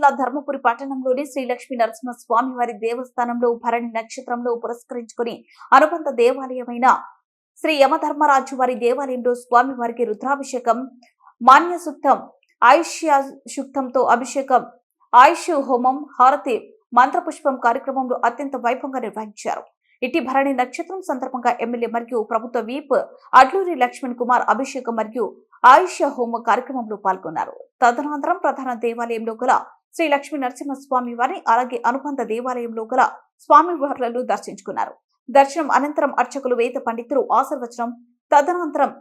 జిల్లా ధర్మపురి పట్టణంలోని శ్రీ లక్ష్మీ నరసింహ స్వామి వారి దేవస్థానంలో భరణి నక్షత్రంలో పురస్కరించుకుని అనుబంధ దేవాలయమైన శ్రీ యమధర్మరాజు వారి దేవాలయంలో స్వామి వారికి రుద్రాభిషేకం మాన్య సుక్తం ఆయుష్య సుక్తంతో అభిషేకం ఆయుష్ హోమం హారతి మంత్రపుష్పం కార్యక్రమంలో అత్యంత వైభవంగా నిర్వహించారు. ఇటీ భరణి నక్షత్రం సందర్భంగా ఎమ్మెల్యే మరియు ప్రభుత్వ వీప్ అడ్లూరి లక్ష్మణ్ కుమార్ అభిషేకం మరియు ఆయుష్య హోమ కార్యక్రమంలో పాల్గొన్నారు. తదనంతరం ప్రధాన దేవాలయంలో గల శ్రీ లక్ష్మీ నరసింహస్వామి వారిని అలాగే అనుబంధ దేవాలయంలో గల స్వామి దర్శించుకున్నారు. దర్శనం అనంతరం అర్చకులు వేద పండితులు ఆశీర్వచనం తదనంతరం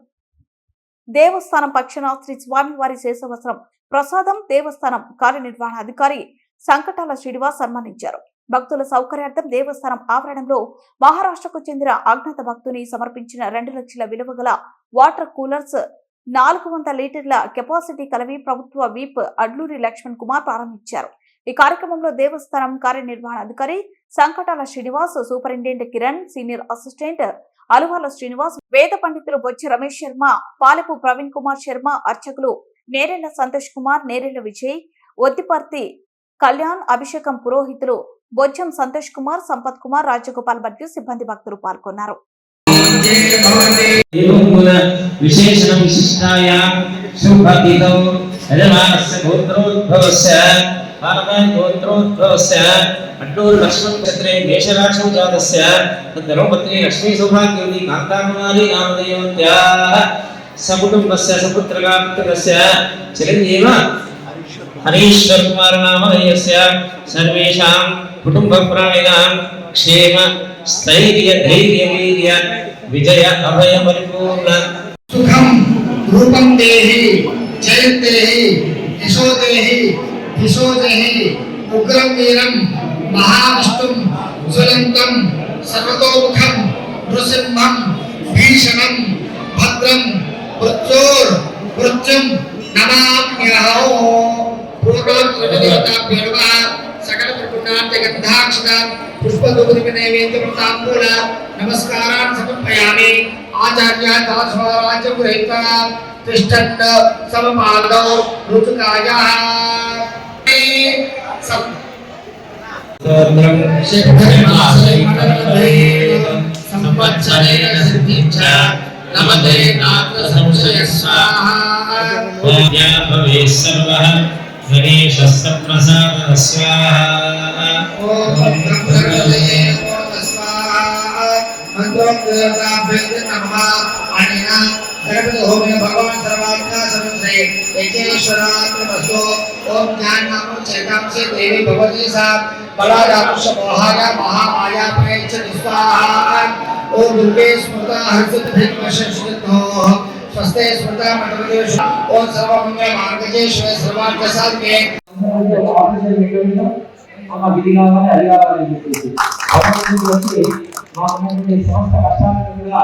దేవస్థానం పక్షాన శ్రీ స్వామివారి శేషవసరం ప్రసాదం దేవస్థానం కార్యనిర్వహణ అధికారి సంకటాల శ్రీనివాస్ సన్మానించారు. భక్తుల సౌకర్యార్థం దేవస్థానం ఆవరణంలో మహారాష్ట్రకు చెందిన అజ్ఞాత భక్తుని సమర్పించిన రెండు లక్షల విలువ గల వాటర్ కూలర్స్ నాలుగు వందల లీటర్ల కెపాసిటీ కలవి ప్రభుత్వ వీప్ అడ్లూరి లక్ష్మణ్ కుమార్ ప్రారంభించారు. ఈ కార్యక్రమంలో దేవస్థానం కార్యనిర్వహణ అధికారి Sankatala Srinivas superintendent Kiran senior assistant Aluvala Srinivas వేద పండితులు బొచ్చ రమేష్ శర్మ పాలపు ప్రవీణ్ కుమార్ శర్మ అర్చకులు నేరెళ్ళ సంతోష్ కుమార్ నేరెళ్ళ విజయ్ ఒత్తిపర్తి కళ్యాణ్ అభిషేకం పురోహితులు బొజ్జం సంతోష్ కుమార్ సంపత్ కుమార్ రాజగోపాల్ మరియు సిబ్బంది భక్తులు పాల్గొన్నారు. విశేషణం విశిష్టాయా శుభతితో యజమానస్య గోత్రోద్భవస్య పాలకాని గోత్రోద్భవస్య అడ్డూరు లక్ష్మణక్షత్రే మేషరాశౌ జాతస్య తద్రౌపత్రి లక్ష్మీ సౌభాగ్యవతి కాంతాకుమారి నామదేవత్యా సకుటుంబస్య సపుత్రకాపుత్రస్య చిరంజీవ హరీశ్వర కుమార నామధేయస్య సర్వేషాం కుటుంబ ప్రాణినాం క్షేమ స్థైర్య ధైర్య వీర్య విజయ అభయ పరిపూర్ణ रूपम देहि जयतेहि यशो देहि दिशो देहि उग्रम वीरम महाविष्णुम ज्वलंतम सर्वतोमुखम नृसिंहम भीषणम भद्रम मृत्योर मृत्युम नमाम्यहो। पूर्णोत्तरदेवताभ्यो नमः सकल त्रिपुणार्थ पुष्पगोधुम नैवेद्यम तांबूल नमस्कारान् समर्पयामि। आचार्य दासवाराज पुरहिता तिष्ठन् समपादौ ऋतुकायः संवत्सरेण सिद्धिं च नमते नात्र संशयस्वाहा भवेत् सर्वः। गणेशः स्वाहा ॐ ब्रह्मणे स्वाहा मन्त्रों देवताभ्यो नमः। अनेन गणपति होमे भगवान् सर्वात्मा समन्वये एकेश्वरात्मस्तो ॐ ज्ञानामो चेतांसे देवी भगवती सा बलादापुष मोहाय महामाया प्रयच्छ स्वाहा ॐ दुर्गे स्मृता हर्षित भीष्मशंसिद्धो स्वस्ते स्मृता मठमदेश ॐ सर्वमंगल मार्गजे शिव सर्वार्थ साधके ఆపరేషన్ చేయడంలో మా విధి కావాలి అది కావాలని చెప్పేసి అవసరం వచ్చి మా ఉన్నటువంటి సంస్థ కష్టాలను కూడా